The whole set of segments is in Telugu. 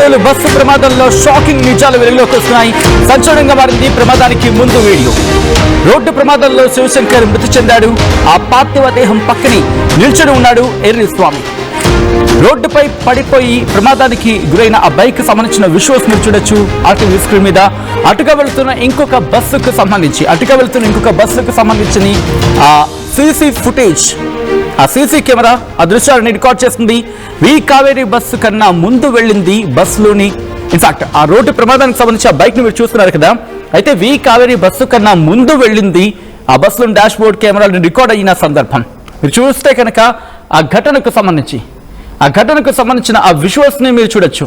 కర్నూలు బస్సు ప్రమాదంలో షాకింగ్ నిజాలు వెలుగులోకి వస్తున్నాయి. సంచలనంగా మారింది ప్రమాదానికి ముందు వీడియో. రోడ్డు ప్రమాదంలో శివశంకర్ మృతి చెందాడు. ఆ పార్థివ దేహం పక్కనే నిల్చొని ఉన్నాడు ఎర్రి స్వామి. రోడ్డుపై పడిపోయి ప్రమాదానికి గురైన ఆ బైక్ సంబంధించిన విశ్వాస్ మీరు చూడొచ్చు. ఆర్టీవీ స్క్రీన్ మీద అటుగా వెళ్తున్న ఇంకొక బస్సుకు సంబంధించి అటుగా వెళ్తున్న ఇంకొక బస్సుకు సంబంధించిన ఆ సీసీ ఫుటేజ్ ఆ సీసీ కెమెరా ఆ దృశ్యాలను రికార్డ్ చేస్తుంది. వి కావేరీ బస్సు కన్నా ముందు వెళ్ళింది బస్సులోని. ఇన్ఫాక్ట్ ఆ రోడ్డు ప్రమాదానికి సంబంధించి ఆ బైక్ని మీరు చూస్తున్నారు కదా. అయితే వి కావేరీ బస్సు కన్నా ముందు వెళ్ళింది. ఆ బస్సులోని డాష్ బోర్డ్ కెమెరాలు రికార్డ్ అయిన సందర్భం. మీరు చూస్తే కనుక ఆ ఘటనకు సంబంధించి ఆ ఘటనకు సంబంధించిన ఆ విజువల్స్ని మీరు చూడొచ్చు.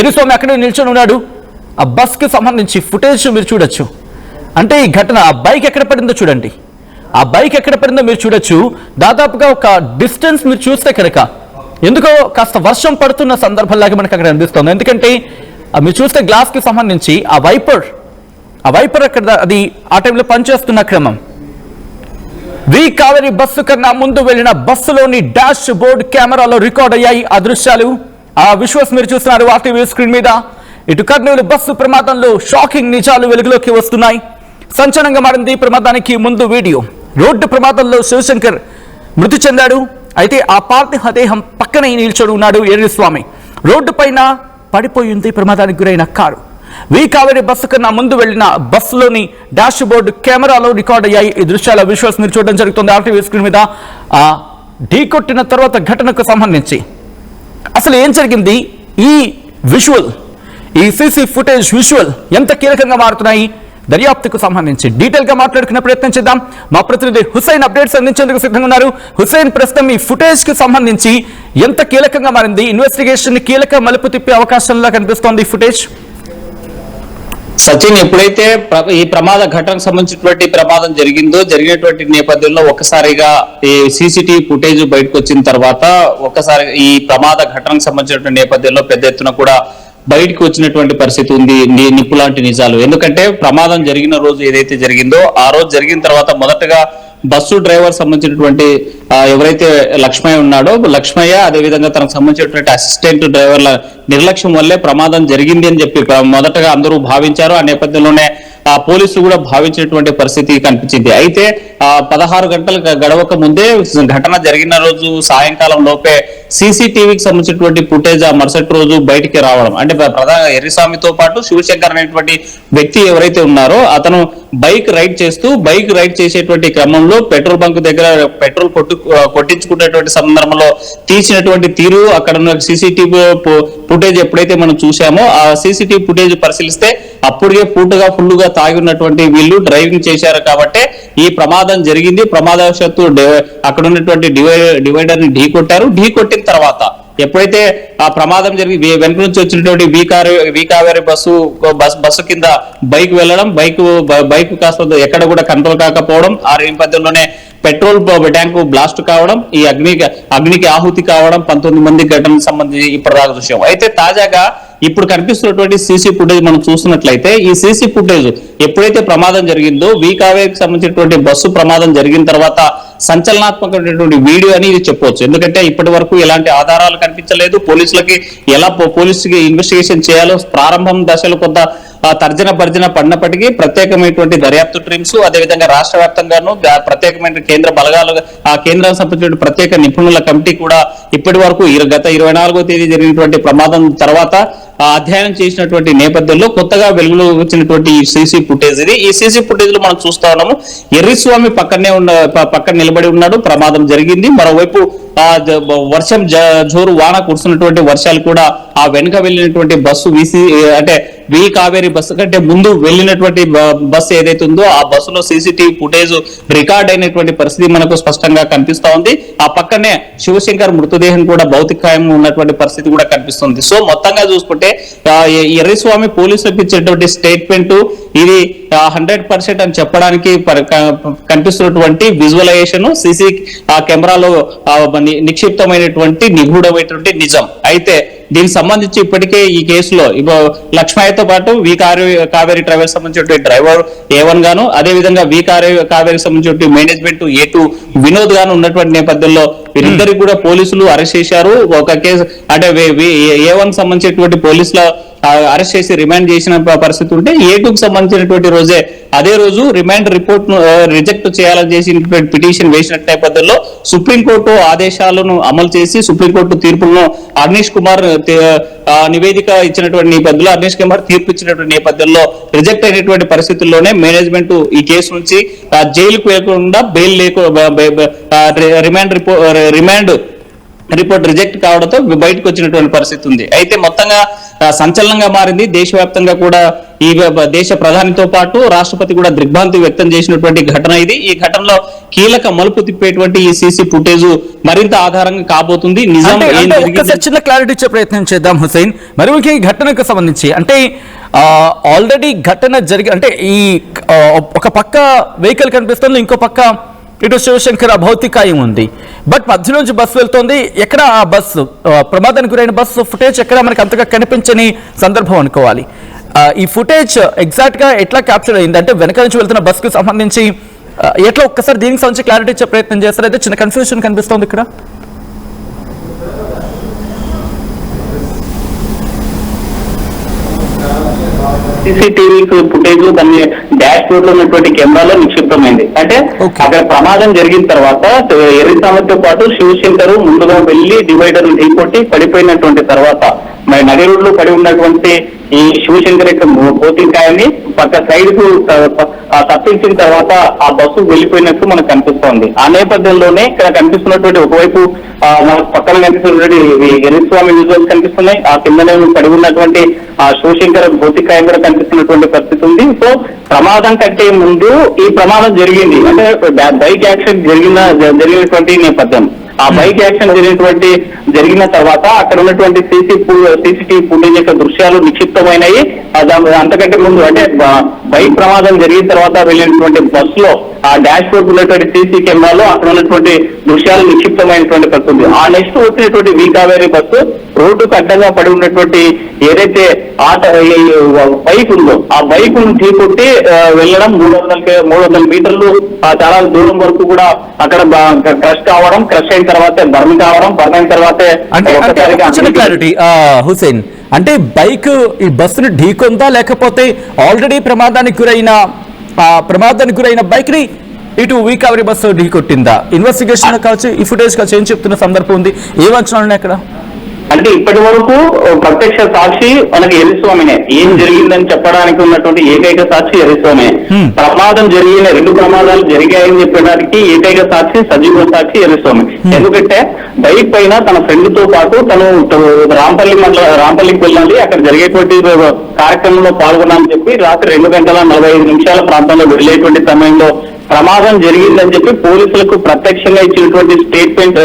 ఎరుస్వామి అక్కడే నిల్చొని ఉన్నాడు. ఆ బస్కి సంబంధించి ఫుటేజ్ మీరు చూడొచ్చు. అంటే ఈ ఘటన ఆ బైక్ ఎక్కడ పడిందో చూడండి. ఆ బైక్ ఎక్కడ పడిందో మీరు చూడొచ్చు. దాదాపుగా ఒక డిస్టెన్స్ మీరు చూస్తే కనుక ఎందుకో కాస్త వర్షం పడుతున్న సందర్భంలాగా మనకు అక్కడ అనిపిస్తుంది. ఎందుకంటే మీరు చూస్తే గ్లాస్కి సంబంధించి ఆ వైపర్ ఆ వైపర్ అక్కడ అది ఆ టైంలో పనిచేస్తున్న క్రమం. వి కావేరి బస్సు కన్నా ముందు వెళ్ళిన బస్సులోని డాష్ బోర్డ్ కెమెరాలో రికార్డ్ అయ్యాయి ఆ దృశ్యాలు. ఆ విశ్వాస్ మీరు చూస్తున్నారు ఆర్టీవీ స్క్రీన్ మీద. ఇటు కర్నూలు బస్సు ప్రమాదంలో షాకింగ్ నిజాలు వెలుగులోకి వస్తున్నాయి. సంచలనంగా మారింది ప్రమాదానికి ముందు వీడియో. రోడ్డు ప్రమాదంలో శివశంకర్ మృతి చెందాడు. అయితే ఆ పార్థివ దేహం పక్కనే నిల్చొని ఉన్నాడు ఎర్రిస్వామి రోడ్డు పైన పడిపోయింది ప్రమాదానికి గురైన కారు. వీకావేరి బస్సు కన్నా ముందు వెళ్ళిన బస్సులోని డాష్ బోర్డు కెమెరాలో రికార్డ్ అయ్యాయి. ఈ దృశ్యాల విశ్వాసం మీరు చూడడం జరుగుతుంది. ఆర్టీవీ స్క్రీన్ మీద ఆ ఢీ కొట్టిన తర్వాత ఘటనకు సంబంధించి. అసలు ఏం జరిగింది? ఈ విజువల్ ఈ సీసీ ఫుటేజ్ విజువల్ ఎంత కీలకంగా మారుతున్నాయి? దర్యాప్తుకు సంబంధించి డీటెయిల్గా మాట్లాడుకునే ప్రయత్నం చేద్దాం. మా ప్రతినిధి హుసైన్ అప్డేట్స్ అందించేందుకు సిద్ధంగా ఉన్నారు. హుసైన్ ప్రస్తుతం ఈ ఫుటేజ్కు సంబంధించి ఎంత కీలకంగా మారింది? ఇన్వెస్టిగేషన్ కీలక మలుపు తిప్పే అవకాశంలా కనిపిస్తోంది ఫుటేజ్. సచిన్ ఎప్పుడైతే ఈ ప్రమాద ఘటనకు సంబంధించినటువంటి ప్రమాదం జరిగిందో జరిగినటువంటి నేపథ్యంలో ఒక్కసారిగా ఈ సీసీటీవీ ఫుటేజ్ బయటకు వచ్చిన తర్వాత ఒక్కసారి ఈ ప్రమాద ఘటనకు సంబంధించినటువంటి నేపథ్యంలో పెద్ద ఎత్తున కూడా బయటకు వచ్చినటువంటి పరిస్థితి ఉంది. నిప్పు లాంటి నిజాలు. ఎందుకంటే ప్రమాదం జరిగిన రోజు ఏదైతే జరిగిందో ఆ రోజు జరిగిన తర్వాత మొదటగా బస్సు డ్రైవర్ సంబంధించినటువంటి ఎవరైతే లక్ష్మయ్య ఉన్నాడో లక్ష్మయ్య అదే విధంగా తనకు సంబంధించినటువంటి అసిస్టెంట్ డ్రైవర్ల నిర్లక్ష్యం వల్లే ప్రమాదం జరిగింది అని చెప్పి మొదటగా అందరూ భావించారు. ఆ నేపథ్యంలోనే ఆ పోలీసులు కూడా భావించినటువంటి పరిస్థితి కనిపించింది. అయితే ఆ పదహారు గంటలు గడవక ముందే ఘటన జరిగిన రోజు సాయంకాలం లోపే సీసీటీవీకి సంబంధించినటువంటి ఫుటేజ్ ఆ మరుసటి రోజు బయటికి రావడం. అంటే ప్రధాన ఎర్రిస్వామితో పాటు శివశంకర్ అనేటువంటి వ్యక్తి ఎవరైతే ఉన్నారో అతను బైక్ రైడ్ చేస్తూ బైక్ రైడ్ చేసేటువంటి క్రమంలో పెట్రోల్ బంక్ దగ్గర పెట్రోల్ కొట్టు కొట్టించుకునేటువంటి సందర్భంలో తీసినటువంటి తీరు అక్కడ ఉన్న సీసీటీవీ ఫుటేజ్ ఎప్పుడైతే మనం చూసామో ఆ సీసీటీవీ ఫుటేజ్ పరిశీలిస్తే అప్పుడే పూటగా ఫుల్గా తాగి ఉన్నటువంటి వీళ్ళు డ్రైవింగ్ చేశారు కాబట్టి ఈ ప్రమాదం జరిగింది. ప్రమాదవశాత్తు అక్కడ ఉన్నటువంటి డివైడర్ని ఢీ కొట్టారు. ఢీ కొట్టిన తర్వాత ఎప్పుడైతే ఆ ప్రమాదం జరిగి వే- వెనక నుంచి వచ్చినటువంటి వీకారు వీకావేరి బస్సు బస్ బస్సు కింద బైక్ వెళ్ళడం బైక్ బైక్ కాస్త ఎక్కడ కూడా కంట్రోల్ కాకపోవడం ఆ నేపథ్యంలోనే పెట్రోల్ ట్యాంకు బ్లాస్ట్ కావడం ఈ అగ్నికి అగ్నికి ఆహుతి కావడం పంతొమ్మిది మంది ఘటనకు సంబంధించి ఇప్పటిదాకా విషయం అయితే తాజాగా ఇప్పుడు కనిపిస్తున్నటువంటి సీసీ ఫుటేజ్ మనం చూస్తున్నట్లయితే ఈ సీసీ ఫుటేజ్ ఎప్పుడైతే ప్రమాదం జరిగిందో వీకావేకి సంబంధించినటువంటి బస్సు ప్రమాదం జరిగిన తర్వాత సంచలనాత్మకమైనటువంటి వీడియో అని ఇది చెప్పవచ్చు. ఎందుకంటే ఇప్పటి వరకు ఎలాంటి ఆధారాలు కనిపించలేదు. పోలీసులకి ఎలా పో- పోలీసుకి ఇన్వెస్టిగేషన్ చేయాలో ప్రారంభం దశలో కొంత తర్జన భర్జన పడినప్పటికీ ప్రత్యేకమైనటువంటి దర్యాప్తు టీమ్స్ అదేవిధంగా రాష్ట్ర వ్యాప్తంగాను ప్రత్యేకమైన కేంద్ర బలగాలు ఆ కేంద్రానికి సంబంధించిన ప్రత్యేక నిపుణుల కమిటీ కూడా ఇప్పటి వరకు గత ఇరవై నాలుగో తేదీ జరిగినటువంటి ప్రమాదం తర్వాత అధ్యయనం చేసినటువంటి నేపథ్యంలో కొత్తగా వెలుగులో వచ్చినటువంటి ఈ సీసీ ఫుటేజ్ ఇది. ఈ సీసీ ఫుటేజ్లో మనం చూస్తా ఉన్నాము ఎర్రిస్వామి పక్కనే ఉన్న పక్కన నిలబడి ఉన్నాడు ప్రమాదం జరిగింది. మరోవైపు ఆ వర్షం జ- జోరు వాన కురుస్తున్నటువంటి వర్షాలు కూడా ఆ వెనుక వెళ్ళినటువంటి బస్సు వీసి అంటే వి కావేరి బస్సు కంటే ముందు వెళ్ళినటువంటి బ- బస్సు ఏదైతే ఉందో ఆ బస్సులో సీసీటీవీ ఫుటేజ్ రికార్డ్ అయినటువంటి పరిస్థితి మనకు స్పష్టంగా కనిపిస్తా ఉంది. ఆ పక్కనే శివశంకర్ మృతదేహం కూడా భౌతికాయం ఉన్నటువంటి పరిస్థితి కూడా కనిపిస్తుంది. సో మొత్తంగా చూసుకుంటే ఎర్రస్వామి పోలీసులకు ఇచ్చేటువంటి స్టేట్మెంట్ ఇది హండ్రెడ్ పర్సెంట్ అని చెప్పడానికి కనిపిస్తున్నటువంటి విజువలైజేషన్ సిసి ఆ కెమెరాలో నిక్షిప్తమైనటువంటి నిగూఢమైనటువంటి నిజం. అయితే దీనికి సంబంధించి ఇప్పటికే ఈ కేసులో ఇప్పుడు లక్ష్మయ్యతో పాటు వి కావేరి కావేరి ట్రావెల్స్ సంబంధించిన డ్రైవర్ ఏ వన్ గాను అదే విధంగా వి కావేరి కావేరికి సంబంధించిన మేనేజ్మెంట్ ఏ టూ వినోద్ గాను ఉన్నటువంటి నేపథ్యంలో వీరిద్దరికి కూడా పోలీసులు అరెస్ట్ చేశారు. ఒక కేసు అంటే ఏ వన్ సంబంధించినటువంటి పోలీసుల అరెస్ట్ చేసి రిమాండ్ చేసిన పరిస్థితి ఉంటే ఏటుకు సంబంధించినటువంటి రోజే అదే రోజు రిమాండ్ రిపోర్ట్ను రిజెక్ట్ చేయాలని చేసినటువంటి పిటిషన్ వేసిన నేపథ్యంలో సుప్రీంకోర్టు ఆదేశాలను అమలు చేసి సుప్రీంకోర్టు తీర్పులను అర్నీష్ కుమార్ నివేదిక ఇచ్చినటువంటి నేపథ్యంలో అర్నీష్ కుమార్ తీర్పు ఇచ్చినటువంటి నేపథ్యంలో రిజెక్ట్ అయినటువంటి పరిస్థితుల్లోనే మేనేజ్మెంట్ ఈ కేసు నుంచి జైలుకు వెళ్ళకుండా బెయిల్ లేకుండా remand repo remand report reject కావడంతో బయటకు వచ్చినటువంటి పరిస్థితి ఉంది. అయితే మొత్తంగా సంచలనంగా మారింది. దేశవ్యాప్తంగా కూడా ఈ దేశ ప్రధానితో పాటు రాష్ట్రపతి కూడా దిగ్భ్రాంతి వ్యక్తం చేసినటువంటి ఘటన ఇది. ఈ ఘటనలో కీలక మలుపు తిప్పేటువంటి ఈ సీసీ ఫుటేజ్ మరింత ఆధారంగా కాబోతుంది. నిజం అంటే ఏం అంటే జరిగింది? ఒక్కసారి చిన్న క్లారిటీ ఇచ్చే ప్రయత్నం చేద్దాం హుసేన్ మరి ముఖ్యంగా ఈ ఘటనకు సంబంధించి అంటే ఆల్రెడీ ఘటన జరిగి అంటే ఈ ఒక పక్క వెహికల్ కనిపిస్తుంది ఇంకో పక్క ఇటు శివశంకర్ భౌతికాయం ఉంది. బట్ మధ్యలోంచి బస్సు వెళ్తోంది. ఎక్కడ ఆ బస్సు ప్రమాదానికి గురైన బస్సు ఫుటేజ్ ఎక్కడ మనకి అంతగా కనిపించని సందర్భం అనుకోవాలి. ఈ ఫుటేజ్ ఎగ్జాక్ట్గా ఎట్లా క్యాప్చర్ అయింది? అంటే వెనక నుంచి వెళ్తున్న బస్సుకు సంబంధించి ఎట్లా ఒక్కసారి దీనికి సంబంధించి క్లారిటీ ఇచ్చే ప్రయత్నం చేస్తారు? అయితే చిన్న కన్ఫ్యూజన్ కనిపిస్తోంది ఇక్కడ. సీసీటీవీ ఫుటేజ్ దాన్ని డాష్ బోర్డ్లో ఉన్నటువంటి కెమెరాలో నిక్షిప్తమైంది అంటే. అక్కడ ప్రమాదం జరిగిన తర్వాత ఎర్రిసామతో పాటు శివశంకర్ ముందుగా వెళ్ళి డివైడర్ ఢీకొట్టి పడిపోయినటువంటి తర్వాత మరి నది రోడ్లో పడి ఉన్నటువంటి ఈ శివశంకర్ యొక్క భౌతికాయాన్ని పక్క సైడ్కు తప్పించిన తర్వాత ఆ బస్సు వెళ్ళిపోయినట్టు మనకు కనిపిస్తోంది. ఆ నేపథ్యంలోనే ఇక్కడ కనిపిస్తున్నటువంటి ఒకవైపు మనకు పక్కన కనిపిస్తున్నటువంటి ఎరిస్వామి విజువల్స్ కనిపిస్తున్నాయి. ఆ కిందనే పడి ఉన్నటువంటి ఆ శివశంకర్ భౌతికాయం కూడా కనిపిస్తున్నటువంటి పరిస్థితి ఉంది. సో ప్రమాదం కంటే ముందు ఈ ప్రమాదం జరిగింది. అంటే బైక్ యాక్సిడెంట్ జరిగిన జరిగినటువంటి నేపథ్యం. ఆ బైక్ యాక్సిడెంట్ జరిగినటువంటి జరిగిన తర్వాత అక్కడ ఉన్నటువంటి సీసీ సీసీటీవీ ఫుటేజ్ యొక్క దృశ్యాలు నిక్షిప్తమైనవి అంతకంటే ముందు అంటే బైక్ ప్రమాదం జరిగిన తర్వాత వెళ్ళినటువంటి బస్లో ఆ డాష్ బోర్డ్ ఉన్నటువంటి సీసీ కెమెరాలో అక్కడ ఉన్నటువంటి దృశ్యాలు నిక్షిప్తమైనటువంటి పరిస్థితి. ఆ నెక్స్ట్ వచ్చినటువంటి వీ కావేరీ బస్సు రోడ్డుకు అడ్డంగా పడి ఉన్నటువంటి ఏదైతే ఆట బైక్ ఉందో ఆ బైక్ను ఢీకొట్టి ఆ, వెళ్ళడం మూడు వందల మూడు వందల మీటర్లు ఆ, చాలా దూరం వరకు కూడా అక్కడ క్రష్ కావడం క్రష్ అయిన తర్వాత బర్న్ కావడం బర్న్ అయిన తర్వాతే క్లారిటీ హుసేన్ అంటే బైక్ ఈ బస్సును ఢీకొందా లేకపోతే ఆల్రెడీ ప్రమాదానికి గురైన ఆ ప్రమాదానికి గురైన బైక్ని ఇటు వీకావరి బస్సు ఢీకొట్టిందా? ఇన్వెస్టిగేషన్ కావచ్చు ఈ ఫుటేజ్ కావచ్చు ఏం చెప్తున్న సందర్భం ఉంది? ఏం అంచనాలు ఉన్నాయి అక్కడ? అంటే ఇప్పటి వరకు ప్రత్యక్ష సాక్షి మనకి ఎరిస్వామినే ఏం జరిగిందని చెప్పడానికి ఉన్నటువంటి ఏకైక సాక్షి ఎరిస్వామి Hmm. ప్రమాదం జరిగిన రెండు ప్రమాదాలు జరిగాయని చెప్పడానికి ఏకైక సాక్షి సజీవ సాక్షి ఎరిస్వామి ఎందుకంటే బైక్ పైన తన ఫ్రెండ్తో పాటు తను రాంపల్లి మండల రాంపల్లికి వెళ్ళాలి. అక్కడ జరిగేటువంటి కార్యక్రమంలో పాల్గొన్నామని చెప్పి రాత్రి రెండు గంటల నలభై ఐదు నిమిషాల ప్రాంతంలో వెళ్ళేటువంటి సమయంలో ప్రమాదం జరిగిందని చెప్పి పోలీసులకు ప్రత్యక్షంగా ఇచ్చినటువంటి స్టేట్మెంట్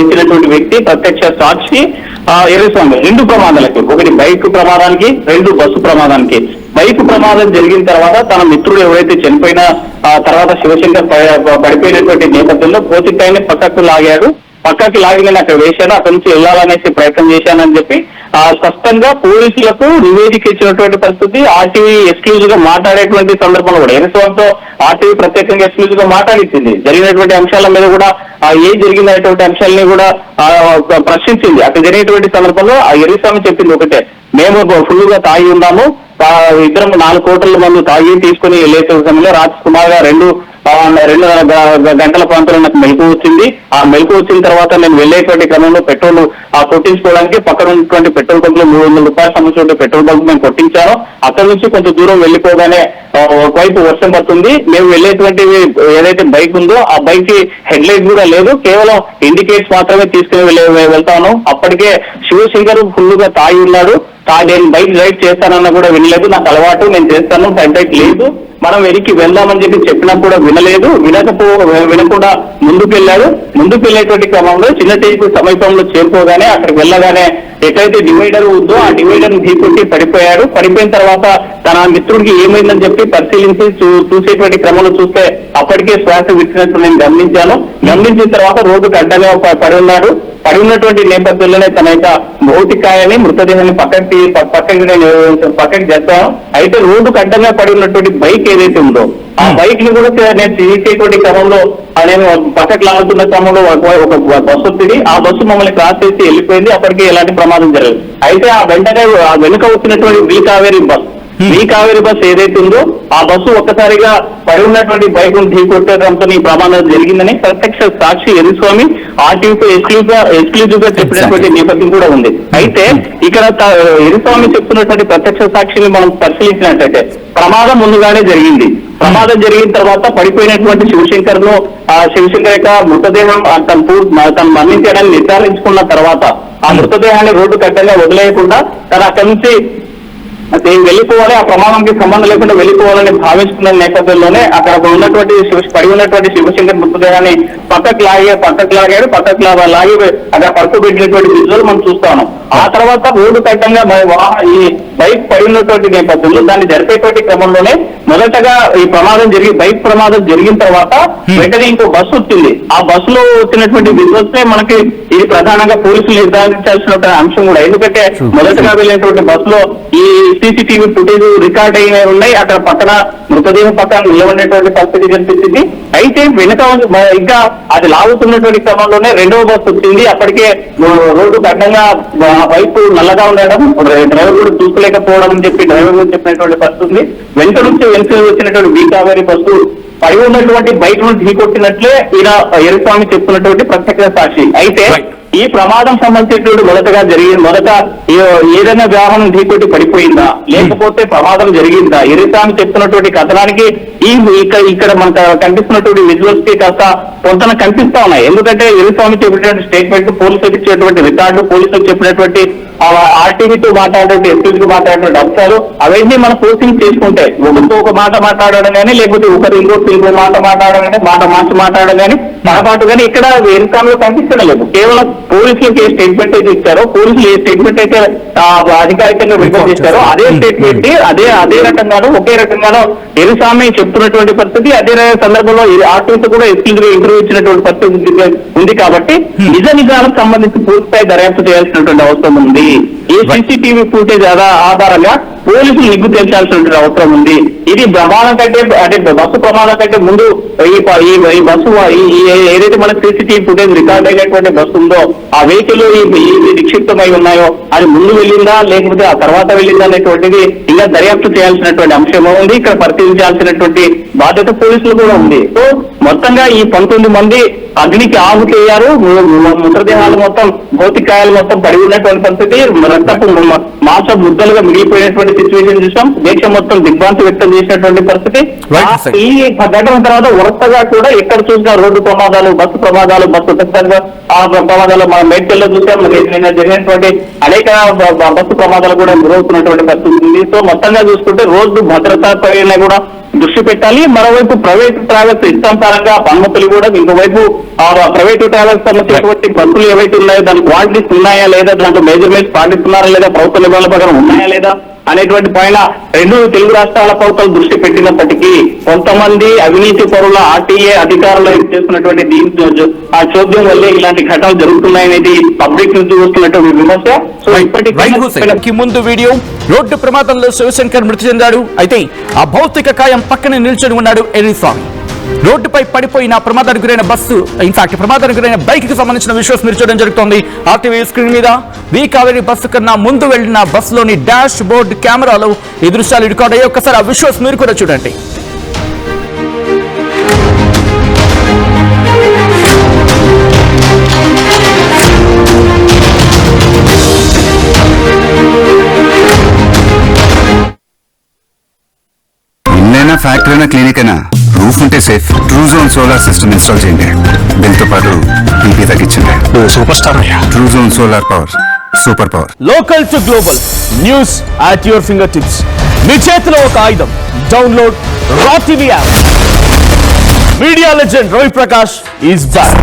ఇచ్చినటువంటి వ్యక్తి ప్రత్యక్ష సాక్షి ఆ, ఎర్రస్వామి రెండు ప్రమాదాలకి ఒకటి బైక్ ప్రమాదానికి రెండు బస్సు ప్రమాదానికి. బైక్ ప్రమాదం జరిగిన తర్వాత తన మిత్రుడు ఎవరైతే చనిపోయిన ఆ తర్వాత శివశంకర్ పడిపోయినటువంటి నేపథ్యంలో పోతికాయని పక్కకు లాగాడు. పక్కకి లాగి నేను అక్కడ వేశాను అక్కడి నుంచి వెళ్ళాలనేసి ప్రయత్నం చేశానని చెప్పి ఆ స్పష్టంగా పోలీసులకు నివేదిక ఇచ్చినటువంటి పరిస్థితి ఆర్టీవీ ఎక్స్క్లూజివ్గా మాట్లాడేటువంటి సందర్భంలో కూడా ఎరస్వామితో ఆర్టీవీ ప్రత్యేకంగా ఎక్స్క్లూజివ్గా మాట్లాడించింది జరిగినటువంటి అంశాల మీద కూడా ఆ ఏం జరిగినటువంటి అంశాలని కూడా ప్రశ్నించింది. అక్కడ జరిగినటువంటి సందర్భంలో ఆ ఎరిస్వామి చెప్పింది ఒకటే మేము ఫుల్గా తాగి ఉన్నాము ఇద్దరం నాలుగు కోట్ల మంది తాగి తీసుకుని వెళ్ళే సమయంలో రాజ్ కుమార్ గారు రెండు రెండు గంటల ప్రాంతంలో నాకు మెలకు వచ్చింది. ఆ మెలకు వచ్చిన తర్వాత నేను వెళ్ళేటువంటి క్రమంలో పెట్రోల్ ఆ కొట్టించుకోవడానికి పక్కన ఉన్నటువంటి పెట్రోల్ బంక్లో మూడు వందల రూపాయలు సంబంధించిన పెట్రోల్ బంక్ మేము కొట్టించాను అక్కడి నుంచి కొంత దూరం వెళ్ళిపోగానే ఒకవైపు వర్షం పడుతుంది. మేము వెళ్ళేటువంటి ఏదైతే బైక్ ఉందో ఆ బైక్కి హెడ్ లైట్ కూడా లేదు. కేవలం ఇండికేట్స్ మాత్రమే తీసుకుని వెళ్ళే వెళ్తాను. అప్పటికే శివశంకర్ ఫుల్గా తాగి ఉన్నాడు. నేను బైక్ రైడ్ చేస్తానన్నా కూడా వినలేదు. నాకు అలవాటు నేను చేస్తాను సైడ్ లైట్ లేదు. మనం వెనక్కి వెళ్దామని చెప్పి చెప్పినా కూడా వినలేదు. వినకపో వినకుండా ముందుకు వెళ్ళాడు ముందుకు వెళ్ళేటువంటి క్రమంలో చిన్న టేపు సమీపంలో చేరుకోగానే అక్కడికి వెళ్ళగానే ఎక్కడైతే డివైడర్ ఉందో ఆ డివైడర్ని ఢీకొట్టి పడిపోయాడు. పడిపోయిన తర్వాత తన మిత్రుడికి ఏమైందని చెప్పి పరిశీలించి చూ- చూసేటువంటి క్రమంలో చూస్తే అప్పటికే శ్వాస విచ్చినట్టు నేను గమనించాను. గమనించిన తర్వాత రోడ్డుకు అడ్డంగా పడి ఉన్నాడు. పడి ఉన్నటువంటి నేపథ్యంలోనే తన యొక్క భౌతికాయాన్ని మృతదేహాన్ని పక్కకి పక్కకి పక్కకి చేస్తాను. అయితే రోడ్డు అడ్డంగా పడి ఉన్నటువంటి బైక్ ఏదైతే ఉందో ఆ బైక్ని కూడా నేను తీసేటువంటి క్రమంలో నేను పక్కకి లాగుతున్న క్రమంలో ఒక బస్సు వచ్చింది ఆ బస్సు మమ్మల్ని క్రాస్ చేసి వెళ్ళిపోయింది. అప్పటికి ఎలాంటి ప్రమాదం జరగదు అయితే ఆ వెంటనే ఆ వెనుక వచ్చినటువంటి బీ కావేరి బస్ ఈ కావేరి బస్ ఏదైతే ఉందో ఆ బస్సు ఒక్కసారిగా పడి ఉన్నటువంటి బైక్ను ఢీకొట్టడంతో ఈ ప్రమాదం జరిగిందని ప్రత్యక్ష సాక్షి ఎరుస్వామి ఆర్టీవీ ఎక్స్క్లూజివ్గా ఎక్స్క్లూజివ్గా చెప్పినటువంటి నేపథ్యం కూడా ఉంది. అయితే ఇక్కడ త- ఎరుస్వామి చెప్తున్నటువంటి ప్రత్యక్ష సాక్షిని మనం పరిశీలించినట్లయితే ప్రమాదం ముందుగానే జరిగింది. ప్రమాదం జరిగిన తర్వాత పడిపోయినటువంటి శివశంకర్ను ఆ శివశంకర్ యొక్క మృతదేహం తన పూ- తను మరణించడాన్ని నిర్ధారించుకున్న తర్వాత ఆ మృతదేహాన్ని రోడ్డు కట్టంగా వదిలేయకుండా తను అక్కడి నుంచి అయితే వెళ్ళిపోవాలి ఆ ప్రమాదానికి సంబంధం లేకుండా వెళ్ళిపోవాలని భావిస్తున్న నేపథ్యంలోనే అక్కడ ఉన్నటువంటి శివ పడి ఉన్నటువంటి శివశంకర్ మృతదేహాన్ని పక్కకు లాగే పక్కకు లాగాడు పక్కకు లాగి అక్కడ పడుకోబెట్టినటువంటి విజువల్ మనం చూస్తాను ఆ తర్వాత రోడ్డు కట్టంగా ఈ బైక్ పడి ఉన్నటువంటి నేపథ్యంలో దాన్ని జరిపేటువంటి క్రమంలోనే మొదటగా ఈ ప్రమాదం జరిగి బైక్ ప్రమాదం జరిగిన తర్వాత వెంటనే ఇంకో బస్సు వచ్చింది. ఆ బస్సులో వచ్చినటువంటి విజువల్స్ మనకి ఇది ప్రధానంగా పోలీసులు నిర్ధారించాల్సిన అంశం కూడా. ఎందుకంటే మొదటగా వెళ్ళినటువంటి బస్సులో ఈ సీసీటీవీ ఫుటేజ్ రికార్డ్ అయిన ఉన్నాయి. అక్కడ పక్కన మృతదేహం పక్కన నిలబడినటువంటి పరిస్థితి కనిపించింది అయితే వెనుక ఇంకా అది లాగుతున్నటువంటి క్రమంలోనే రెండవ బస్సు వచ్చింది. అప్పటికే రోడ్డు అడ్డంగా వైపు నల్లగా ఉండడం డ్రైవర్ కూడా చూసుకోలేకపోవడం అని చెప్పి డ్రైవర్ కూడా చెప్పినటువంటి పరిస్థితి వెనుక నుంచి వెనుక వచ్చినటువంటి బీ కావేరి బస్సు పై ఉన్నటువంటి బయట నుంచి ఢీకొట్టినట్లే ఈయన ఎరుస్వామి చెప్తున్నటువంటి ప్రత్యక్ష సాక్షి. అయితే ఈ ప్రమాదం సంబంధించినటువంటి మొదటగా జరిగింది మొదట ఏదైనా వాహనం ఢీకొట్టి పడిపోయిందా? లేకపోతే ప్రమాదం జరిగిందా? ఎరిసామి చెప్తున్నటువంటి కథనానికి ఈ ఇక్కడ ఇక్కడ మనకు కనిపిస్తున్నటువంటి విజువల్స్కి కాస్త కొంత కనిపిస్తా ఉన్నాయి. ఎందుకంటే ఎరిస్వామి చెప్పినటువంటి స్టేట్మెంట్ పోలీసులకు ఇచ్చేటువంటి రికార్డు పోలీసులకు చెప్పినటువంటి ఆర్టీవీతో మాట్లాడేటువంటి ఎస్పీకి మాట్లాడేటువంటి అంశాలు అవన్నీ మనం పోస్టింగ్ చేసుకుంటే ఒకరితో ఒక మాట మాట్లాడడం కానీ లేకపోతే ఒకరు ఇంకొకరు ఇంకో మాట మాట్లాడడం కానీ మాట మార్చి మాట్లాడడం కానీ పొరపాటు కానీ ఇక్కడ ఎరిసామిలో కనిపించడం లేదు. కేవలం పోలీసులకు ఏ స్టేట్మెంట్ అయితే ఇచ్చారో పోలీసులు ఏ స్టేట్మెంట్ అయితే అధికారికంగా రిపోర్ట్ చేశారో అదే స్టేట్మెంట్ అదే అదే రకంగాను ఒకే రకంగాను ఎరుసామి చెప్తున్నటువంటి పరిస్థితి. అదే సందర్భంలో ఆర్టీసీ కూడా ఎస్పీగా ఇంటర్వ్యూ ఇచ్చినటువంటి పరిస్థితి ఉంది- కాబట్టి నిజ నిజాలకు సంబంధించి పూర్తిస్థాయి దర్యాప్తు చేయాల్సినటువంటి అవసరం ఉంది. ఈ సీసీటీవీ ఫుటేజ్ ఆధార- ఆధారంగా పోలీసులు నిగ్గు తేల్చాల్సినటువంటి అవసరం ఉంది. ఇది ప్రమాదం కంటే అంటే బస్సు ప్రమాదం కంటే ముందు ఈ ఈ బస్సు ఏదైతే మన సీసీటీవీ ఫుటేజ్ రికార్డ్ అయినటువంటి బస్సు ఉందో ఆ వెహికల్ ఈ నిక్షిప్తమై ఉన్నాయో అది ముందు వెళ్ళిందా లేకపోతే ఆ తర్వాత వెళ్ళిందా అనేటువంటిది ఇంకా దర్యాప్తు చేయాల్సినటువంటి అంశం ఉంది. ఇక్కడ పరిశీలించాల్సినటువంటి బాధ్యత పోలీసులు కూడా ఉంది. సో మొత్తంగా ఈ పంతొమ్మిది మంది అగ్నికి ఆహుతయ్యారు మృతదేహాలు మొత్తం భౌతికాయాలు మొత్తం పడి ఉన్నటువంటి పరిస్థితి. రక్తపు మాంస ముద్దలుగా మిగిలిపోయినటువంటి సిచ్యువేషన్ చూసాం. దేశం మొత్తం దిగ్భ్రాంతి వ్యక్తం చేసినటువంటి పరిస్థితి. ఈ ఘటన తర్వాత వరుసగా కూడా ఎక్కడ చూసినా రోడ్డు ప్రమాదాలు బస్సు ప్రమాదాలు బస్సు ఖచ్చితంగా ఆ ప్రమాదాలు మనం మెడికల్లో చూసాం. నిన్న జరిగినటువంటి అనేక బస్సు ప్రమాదాలు కూడా గురవుతున్నటువంటి పరిస్థితి ఉంది. సో మొత్తంగా చూసుకుంటే రోడ్డు భద్రతా పైన కూడా దృష్టి పెట్టాలి. మరోవైపు ప్రైవేట్ ట్రావెల్స్ ఇష్టానుసారంగా అనుమతులు కూడా ఇంకోవైపు ఆ ప్రైవేట్ ట్రావెల్స్ సంబంధించినటువంటి బస్సులు ఏవైతే ఉన్నాయో దాని క్వాలిటీస్ ఉన్నాయా లేదా దాంట్లో మెజర్మెంట్స్ పాటిస్తున్నారా లేదా ప్రభుత్వ నిబంధనల ప్రకారం ఉన్నాయా లేదా అనేటువంటి పైన రెండు తెలుగు రాష్ట్రాల ప్రభుత్వాలు దృష్టి పెట్టినప్పటికీ కొంతమంది అవినీతి పరుల ఆర్టీఏ అధికారులు చేస్తున్నటువంటి ఆ చోద్యం వల్లే ఇలాంటి ఘటనలు జరుగుతున్నాయనేది పబ్లిక్ నుంచి వస్తున్నటువంటి విమర్శ. So right. ఇప్పటికైనా హుసేన్కి ముందు వీడియో రోడ్డు ప్రమాదంలో శివశంకర్ మృతి చెందాడు. అయితే ఆ భౌతిక కాయం పక్కనే నిల్చొని ఉన్నాడు ఎరిస్వామి రోడ్డుపై పడిపోయిన ప్రమాదానికి గురైన బస్సు ఇన్ఫాక్ట్ ప్రమాదానికి గురైన బైక్కి సంబంధించిన విషయం మీరు చూడడం జరుగుతోంది. ఆర్టీవీ స్క్రీన్ మీద వి కావేరి బస్సు కన్నా ముందు వెళ్ళిన బస్సులోని డాష్ బోర్డ్ కెమెరాలో ఈ దృశ్యాలు రికార్డ్ అయ్యి ఒక్కసారి ఆ విషయాస్ మీరు కూడా చూడండి. ఇన్నైనా ఫ్యాక్టరీ అయినా క్లినిక్ అయినా రూఫ్ ఉంటే safe true zone solar system install చేయండి బిల్తో పాటు బీపీ తగ్గించండి సూపర్ స్టార్ అయ్యా true zone solar power super power local to global news at your fingertips మీ చేతిలో ఒక ఆయుధం download raw TV app media legend Ravi Prakash is back